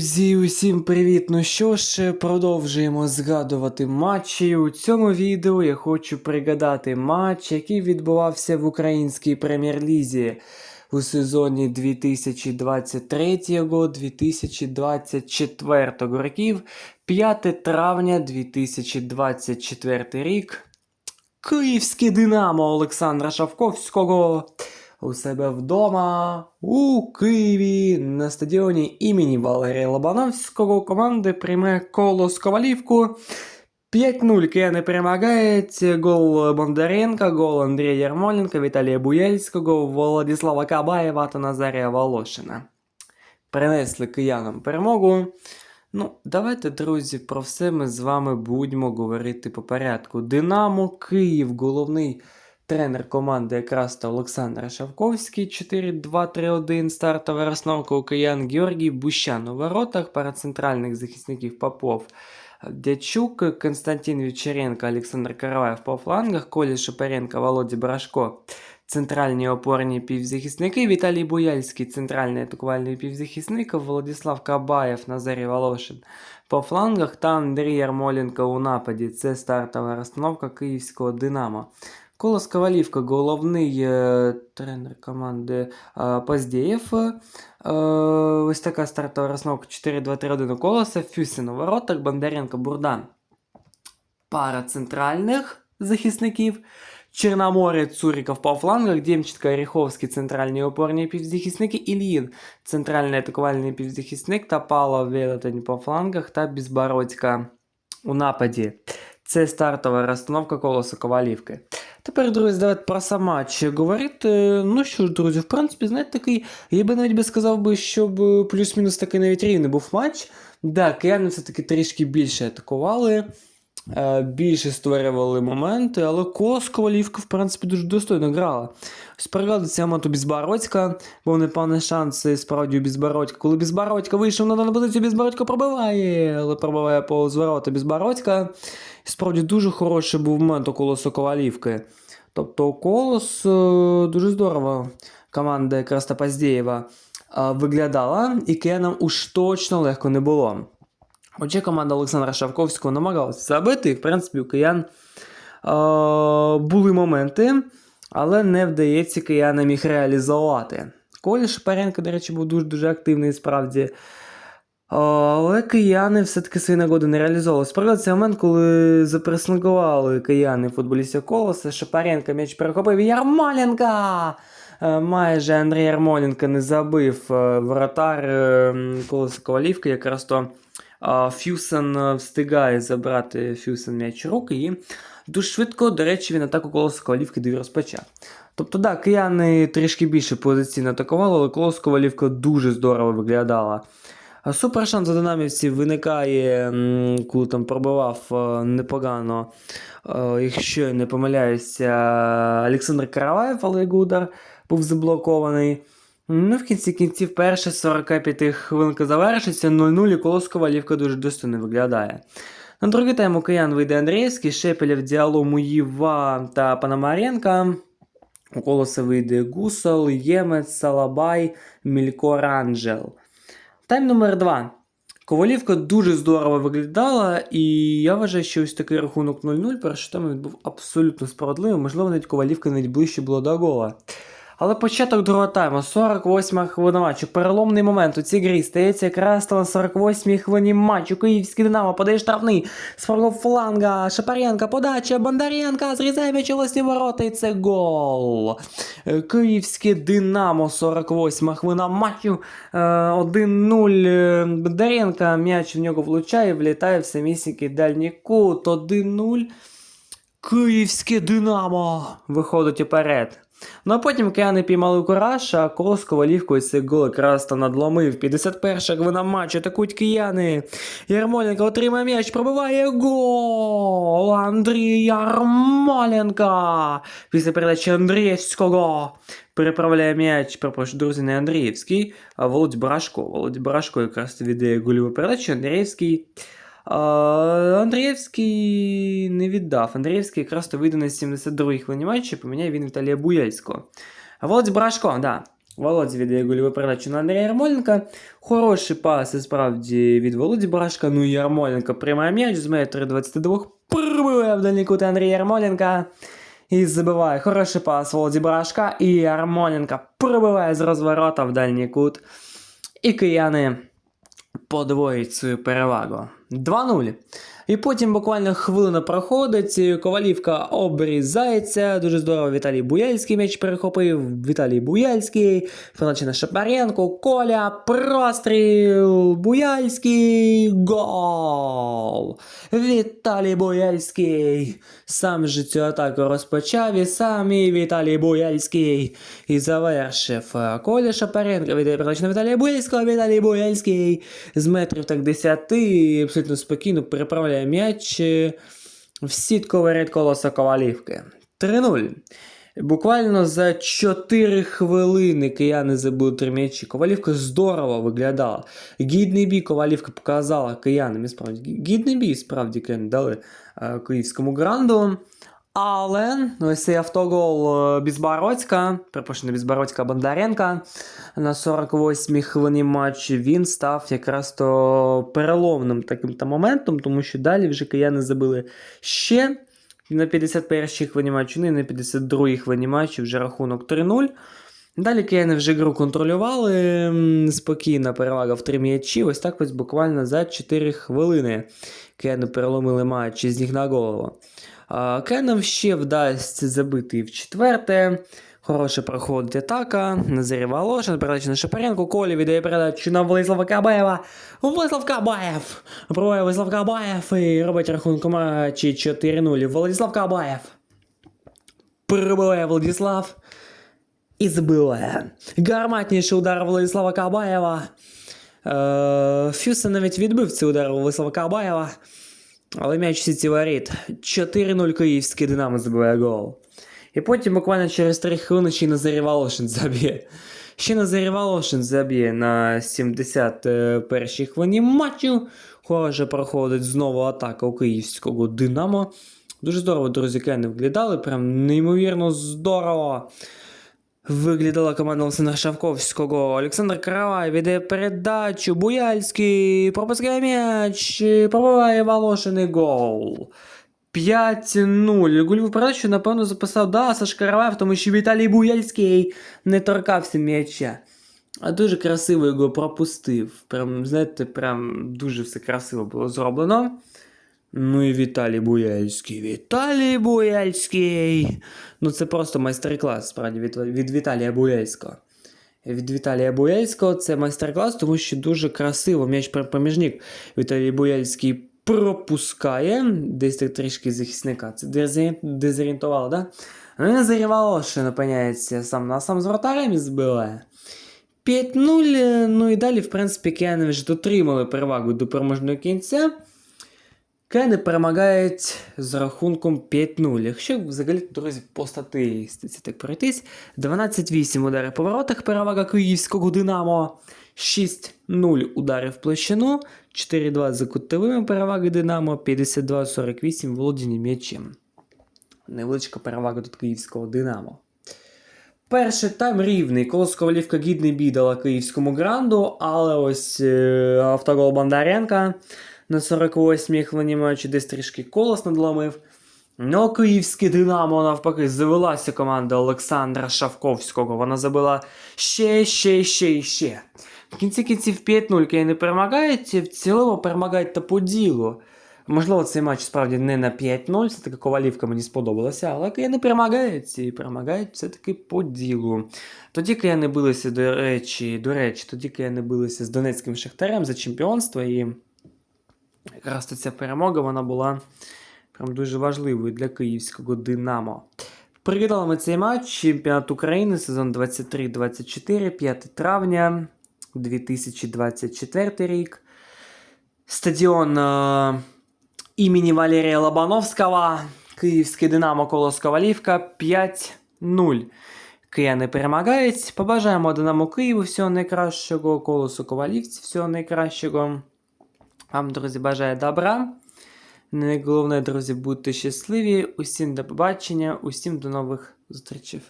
Друзі, усім привіт! Ну що ж, продовжуємо згадувати матчі. У цьому відео я хочу пригадати матч, який відбувався в українській прем'єр-лізі у сезоні 2023-2024 років, 5 травня 2024 рік. Київське Динамо Олександра Шавковського у себе вдома у Києві на стадіоні імені Валерія Лобановського команди прийме колос Ковалівку. 5-0 кияни перемагають. Гол Бондаренка, гол Андрія Ярмоленка, Віталія Буяльського, Владислава Кабаєва та Назарія Волошина. Принесли киянам перемогу. Ну, давайте, друзі, про все ми з вами будемо говорити по порядку. Динамо Київ, головний тренер команди якраз Олександр Шавковський, 4-2-3-1, стартова розновка у киян Георгій Бущан у воротах, пара центральних захисників Попов. Дячук, Константин Вічеренко, Олександр Караваєв по флангах, Колі Шапаренко, Володя Брашко, центральні опорні півзахисники, Віталій Буяльський, центральний атакувальний півзахисник, Владислав Кабаєв, Назарій Волошин по флангах та Андрій Ярмоленко у нападі. Це стартова розстановка київського Динамо. Колос Ковалівка, головний е, тренер команди е, Поздєєв. Е, ось така стартова розстановка 4-2-3-1 у Колоса, Фюсін у воротах, Бондаренко, Бурдан. Пара центральних захисників. Чорноморе, Цуріков по флангах, Демченко, Оріховський, центральні опорні півзахисники, Ільїн, центральний атакувальний півзахисник, та Павло Велетень по флангах та Безбородька у нападі. Це стартова розстановка колоса Ковалівки. Тепер, друзі, давайте про сам матч говорити. Ну що ж, друзі, в принципі, знаєте, такий, я би навіть би сказав би, щоб е, плюс-мінус такий навіть рівний був матч. Да, кияни все-таки трішки більше атакували, більше створювали моменти, але колос Ковалівка, в принципі, дуже достойно грала. Ось цього мату Безбородька, був непевний шанс справді у Безбородька. Коли Безбородька вийшов на дану позицію, Безбородька пробиває, але пробиває по зворота Безбородька. І справді дуже хороший був момент у колосу Ковалівки. Тобто колос е, дуже здорово команда якраз е, виглядала, і киянам уж точно легко не було. Хоча команда Олександра Шавковського намагалася забити, і в принципі у киян е, були моменти, але не вдається киянам їх реалізувати. Коля Шапаренко, до речі, був дуже-дуже активний справді. Але кияни все-таки свої нагоди не реалізовували. Справді цей момент, коли запреснували кияни футболістів колоса, Шапаренко м'яч перехопив Ярмоленка! Е, Майже Андрій Ярмоленко не забив е, воротар е, колоса Ковалівки, якраз то Фюсен е, встигає забрати Фюсен м'яч руки і дуже швидко, до речі, він атаку колоса Ковалівки дві розпочав. Тобто, да, кияни трішки більше позиційно атакували, але колос Ковалівка дуже здорово виглядала. Супер шанс у динамівців виникає, коли там пробивав е, непогано, е, якщо я не помиляюся, Олександр Караваєв, але його удар був заблокований. Ну, в кінці кінців перша 45 хвилинка завершиться, 0-0 і колос Ковалівка дуже достойно виглядає. На другий тайм у киян вийде Андрієвський, Шепелєв, Діало, Муїва та Пономаренка. У колоса вийде Гусел, Ємець, Салабай, Мількор Анджел. Тайм номер 2. Ковалівка дуже здорово виглядала, і я вважаю, що ось такий рахунок 0-0 перший тайм він був абсолютно справедливим. Можливо, навіть Ковалівка навіть ближче було до гола. Але початок другого тайму, 48-ма хвилина матчу, переломний момент у цій грі стається якраз на 48-й хвилині матчу. Київський Динамо подає штрафний з правого фланга, Шапаренка, подача, Бондаренка, зрізає м'яч у власні ворота і це гол. Е, Київське Динамо, 48-ма хвилина матчу, е, 1-0. е, Бондаренка, м'яч в нього влучає, влітає в самісінький дальній кут, 1-0. Київське Динамо виходить уперед. Ну а потім кияни піймали кураж, а колос ковалівкою цей гол якраз та надломив. 51-ша хвилина матчу, атакують кияни. Ярмоленко отримає м'яч, пробиває гол! Андрій Ярмоленко! Після передачі Андрієвського переправляє м'яч, перепрошую, друзі, не Андрієвський, а Володь Брашко. Володь Брашко якраз віддає гольову передачу, Андрієвський а, Андрієвський не віддав. Андрієвський якраз то вийде на 72-й хвилині матчу, поміняє він Віталія Буяльського. А Володь Брашко, да. Володя віддає гольову передачу на Андрія Ярмоленка. Хороший пас, і справді, від Володі Барашка. Ну, Ярмоленко приймає м'яч з метри 22. Пробиває в дальній кут Андрій Ярмоленка. І забиває. Хороший пас Володі Барашка. І Ярмоленко пробиває з розворота в дальній кут. І кияни подвоїть свою перевагу. 2-0. І потім буквально хвилина проходить, Ковалівка обрізається. Дуже здорово Віталій Буяльський м'яч перехопив. Віталій Буяльський, передача Шапаренко, Коля, простріл, Буяльський, гол! Віталій Буяльський сам же цю атаку розпочав і сам і Віталій Буяльський і завершив. Коля Шапаренко віддає на Віталія Буяльського, Віталій Буяльський з метрів так 10 абсолютно спокійно переправляє м'яч е, в сітку варять колоса Ковалівки. 3-0. Буквально за 4 хвилини кияни забили три м'ячі. Ковалівка здорово виглядала. Гідний бій Ковалівка показала киянам. Справді, гідний бій, справді кияни дали е, київському гранду. Але ось цей автогол е, Бізбородька, не Бізбородька, Бондаренка на 48-й хвилині матчу він став якраз то переломним таким то моментом, тому що далі вже кияни забили ще на 51-й хвилині матчу, ну і на 52-й хвилині матчу вже рахунок 3-0. Далі кияни вже гру контролювали, м, спокійна перевага в три м'ячі. Ось так ось буквально за 4 хвилини кияни переломили матч із ніг на голову. Кенам ще вдасться забити в четверте. Хороше проходить атака. Назарій Волошин, передача на Шапаренко. Колі віддає передачу на Владислава Кабаєва. Владислав Кабаєв! Пробує Владислав Кабаєв і робить рахунку матчі 4-0. Владислав Кабаєв. Пробиває Владислав. І забиває. Гарматніший удар Владислава Кабаєва. Е, Фюса навіть відбив цей удар Владислава Кабаєва. Але м'яч сіті воріт. 4-0 київський Динамо забиває гол. І потім буквально через 3 хвилини ще й Волошин заб'є. Ще Волошин заб'є на 71-й хвилині матчу. Хороше проходить знову атака у київського Динамо. Дуже здорово, друзі, кени виглядали, прям неймовірно здорово. Виглядала команда Олександра Шавковського. Олександр Каравай віддає передачу. Буяльський пропускає м'яч. Пробиває Волошин гол. 5-0. Гольову передачу, напевно, записав да, Саш Караваєв, тому що Віталій Буяльський не торкався м'яча. А дуже красиво його пропустив. Прям, знаєте, прям дуже все красиво було зроблено. Ну і Віталій Буяльський. Віталій Буяльський. Ну це просто майстер-клас, справді, від, від Віталія Буяльського. Від Віталія Буяльського це майстер-клас, тому що дуже красиво м'яч поміжник. Віталій Буяльський пропускає. Десь так трішки захисника. Це дезорі- дезорієнтувало, да? Ну і Назарій Волошин опиняється сам на сам з вратарем і збиває. 5-0. Ну і далі, в принципі, кияни вже дотримали перевагу до переможного кінця. Кияни перемагають з рахунком 5-0. Якщо взагалі, друзі, по статистиці так пройтись, 12-8 ударів по воротах, перевага київського Динамо, 6-0 ударів в площину, 4-2 за кутовими переваги Динамо, 52-48 володіння м'ячем. Невеличка перевага тут київського Динамо. Перший тайм рівний. Колос Ковалівка гідний бій дала київському гранду, але ось е, автогол Бондаренка на 48-й хвилині матчу десь трішки колос надломив. Ну, київське Динамо навпаки завелася команда Олександра Шавковського. Вона забила ще, ще, ще ще. В кінці кінців 5-0 Київ перемагають, в цілому перемагають та по ділу. Можливо, цей матч справді не на 5-0, все-таки Ковалівка мені сподобалася, але кияни перемагають і перемагають все-таки по ділу. Тоді кияни билися, до речі, до речі, тоді кияни билися з Донецьким Шахтарем за чемпіонство, і якраз то ця перемога вона була прям дуже важливою для київського Динамо. Пригадали цей матч чемпіонат України, сезон 23-24, 5 травня 2024 рік. Стадіон е, імені Валерія Лобановського, Київське Динамо Колос Ковалівка 5-0. Кияни перемагають. Побажаємо Динамо Києву всього найкращого, колосу Ковалівці всього найкращого. Вам, друзі, бажаю добра. Найголовне, друзі, будьте щасливі. Усім до побачення, усім до нових зустрічей.